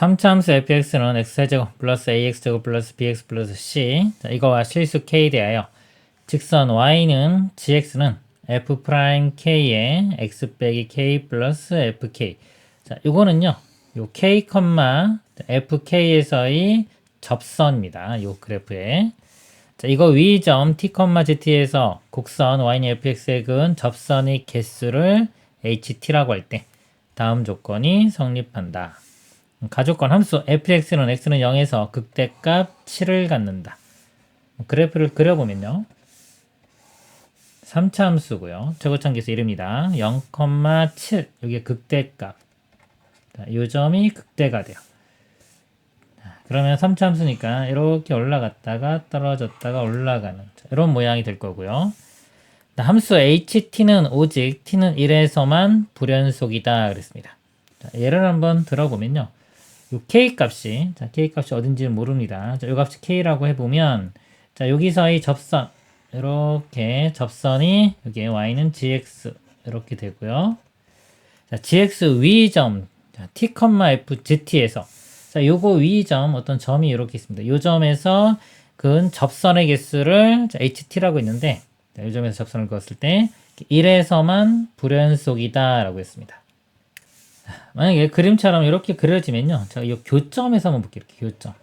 3차 함수 fx는 x제곱 플러스 ax제곱 플러스 bx 플러스 c. 자, 이거와 실수 k 대하여 직선 y는 gx는 f 프라임 k에 x 빼기 k 플러스 fk 자 요거는요 요 k 컴마 fk에서의 접선입니다. 요 그래프에. 자 이거 위점 t 컴마 z에서 곡선 y는 fx의 근 접선의 개수를 ht라고 할 때 다음 조건이 성립한다. 가족권 함수 fx는 x는 0에서 극대값 7을 갖는다. 그래프를 그려보면요. 3차 함수고요. 최고점 계수 1입니다. 0,7 여기 극대값. 자, 이 점이 극대가 돼요. 자, 그러면 3차 함수니까 이렇게 올라갔다가 떨어졌다가 올라가는 자, 이런 모양이 될 거고요. 자, 함수 ht는 오직 t는 1에서만 불연속이다 그랬습니다. 자, 예를 한번 들어보면요. 요 k 값이 자 k 값이 어딘지는 모릅니다. 자, 요 값이 k라고 해보면 자 여기서의 접선 이렇게 접선이 여기 y는 gx 이렇게 되고요. 자 gx 위점 자, t, f gt에서 자 요거 위점 어떤 점이 이렇게 있습니다. 요 점에서 근 접선의 개수를 자, ht라고 했는데 자, 요 점에서 접선을 그었을 때 1에서만 불연속이다 라고 했습니다. 만약에 그림처럼 이렇게 그려지면요. 자, 이 교점에서 한번 볼게요. 이렇게 교점.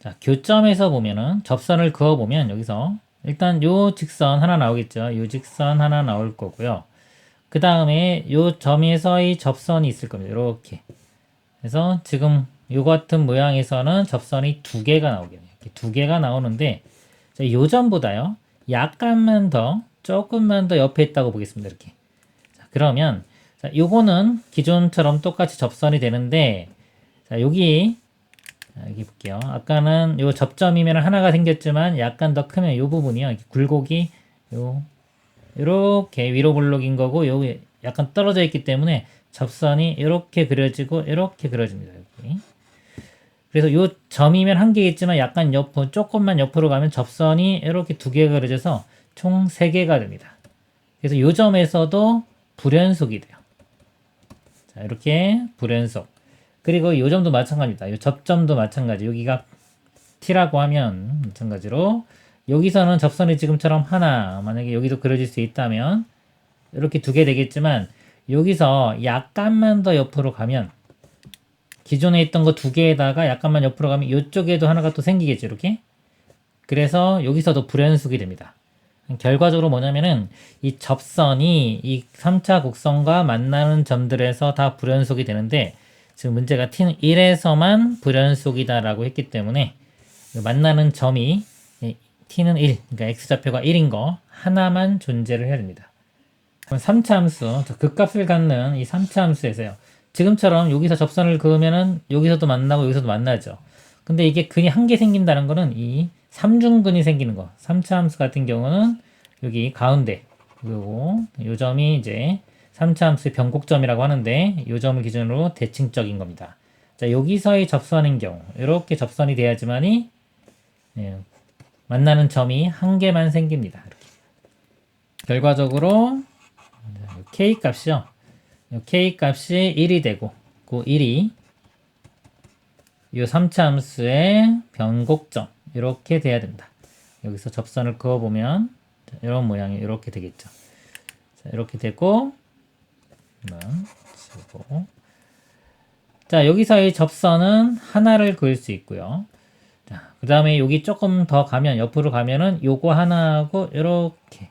자, 교점에서 보면은 접선을 그어 보면 여기서 일단 요 직선 하나 나오겠죠. 요 직선 하나 나올 거고요. 그 다음에 요 점에서의 접선이 있을 겁니다. 이렇게. 그래서 지금 요 같은 모양에서는 접선이 두 개가 나오겠네요. 두 개가 나오는데 자, 요 점보다요. 약간만 더 조금만 더 옆에 있다고 보겠습니다. 이렇게. 자, 그러면 자, 요거는 기존처럼 똑같이 접선이 되는데, 자, 여기, 자, 여기 볼게요. 아까는 요 접점이면 하나가 생겼지만 약간 더 크면 요 부분이요. 굴곡이 요, 요렇게 위로 블록인 거고, 요 약간 떨어져 있기 때문에 접선이 이렇게 그려지고, 이렇게 그려집니다. 여기. 그래서 요 점이면 한 개겠지만 약간 옆으로, 조금만 옆으로 가면 접선이 이렇게 두 개가 그려져서 총 세 개가 됩니다. 그래서 요 점에서도 불연속이 돼요. 자, 이렇게 불연속. 그리고 이 점도 마찬가지입니다. 이 접점도 마찬가지. 여기가 T라고 하면 마찬가지로 여기서는 접선이 지금처럼 하나, 만약에 여기도 그려질 수 있다면 이렇게 두 개 되겠지만 여기서 약간만 더 옆으로 가면 기존에 있던 거 두 개에다가 약간만 옆으로 가면 이쪽에도 하나가 또 생기겠죠. 이렇게. 그래서 여기서도 불연속이 됩니다. 결과적으로 뭐냐면은 이 접선이 이 3차 곡선과 만나는 점들에서 다 불연속이 되는데 지금 문제가 t는 1에서만 불연속이다라고 했기 때문에 만나는 점이 t는 1, 그러니까 x좌표가 1인 거 하나만 존재를 해야 됩니다. 그럼 3차 함수, 극값을 갖는 이 3차 함수에서요. 지금처럼 여기서 접선을 그으면은 여기서도 만나고 여기서도 만나죠. 근데 이게 근이 한 개 생긴다는 거는 이 삼중근이 생기는 거. 3차 함수 같은 경우는 여기 가운데 그리고 요 점이 이제 3차 함수의 변곡점이라고 하는데 요 점을 기준으로 대칭적인 겁니다. 자, 여기서의 접선인 경우 이렇게 접선이 돼야지만이 예, 만나는 점이 한 개만 생깁니다. 이렇게. 결과적으로 k 값이요. k 값이 1이 되고 그 1이 이 3차 함수의 변곡점 이렇게 돼야 된다. 여기서 접선을 그어보면 이런 모양이 이렇게 되겠죠. 자, 이렇게 되고 자 여기서의 접선은 하나를 그을 수 있고요. 자, 그 다음에 여기 조금 더 가면 옆으로 가면은 요거 하나하고 이렇게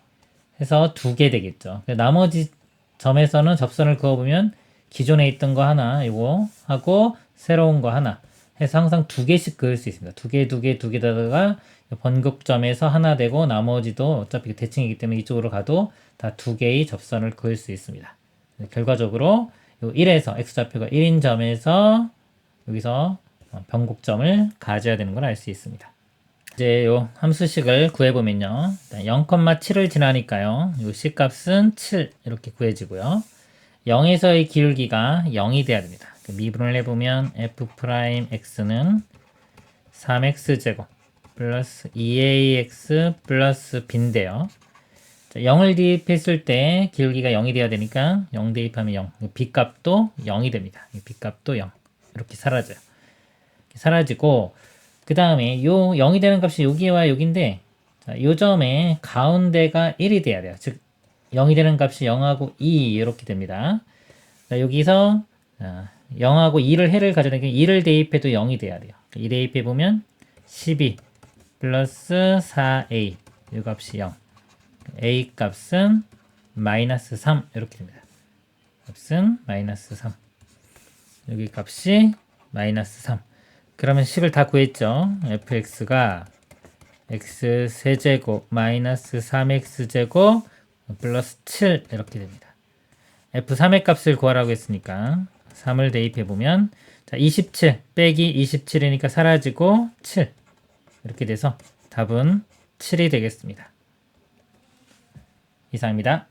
해서 두 개 되겠죠. 나머지 점에서는 접선을 그어보면 기존에 있던 거 하나 이거 하고 새로운 거 하나 해서 항상 두 개씩 그을 수 있습니다. 두 개, 두 개, 두 개다가 번극점에서 하나 되고 나머지도 어차피 대칭이기 때문에 이쪽으로 가도 다 두 개의 접선을 그을 수 있습니다. 결과적으로 1에서 x좌표가 1인 점에서 여기서 변곡점을 가져야 되는 걸 알 수 있습니다. 이제 요 함수식을 구해보면요. 0,7을 지나니까요. 요 C값은 7 이렇게 구해지고요. 0에서의 기울기가 0이 돼야 됩니다. 그 미분을 해보면 f'x는 3x제곱 플러스 2ax 플러스 b인데요. 자, 0을 대입했을 때 기울기가 0이 돼야 되니까 0 대입하면 0. b값도 0이 됩니다. b값도 0. 이렇게 사라져요. 이렇게 사라지고 그 다음에 요 0이 되는 값이 여기와 여기인데 자, 요 점에 가운데가 1이 돼야 돼요. 즉 0이 되는 값이 0하고 2 이렇게 됩니다. 자, 여기서 자, 0하고 2를 해를 가져내니까 2를 대입해도 0이 돼야 돼요. 2 대입해 보면 12 플러스 4a 이 값이 0 a 값은 마이너스 3 이렇게 됩니다. 값은 마이너스 3 여기 값이 마이너스 3 그러면 식을 다 구했죠. fx가 x 세제곱 마이너스 3x제곱 플러스 7 이렇게 됩니다. f3의 값을 구하라고 했으니까 3을 대입해 보면 자, 27 빼기 27이니까 사라지고 7 이렇게 돼서 답은 7이 되겠습니다. 이상입니다.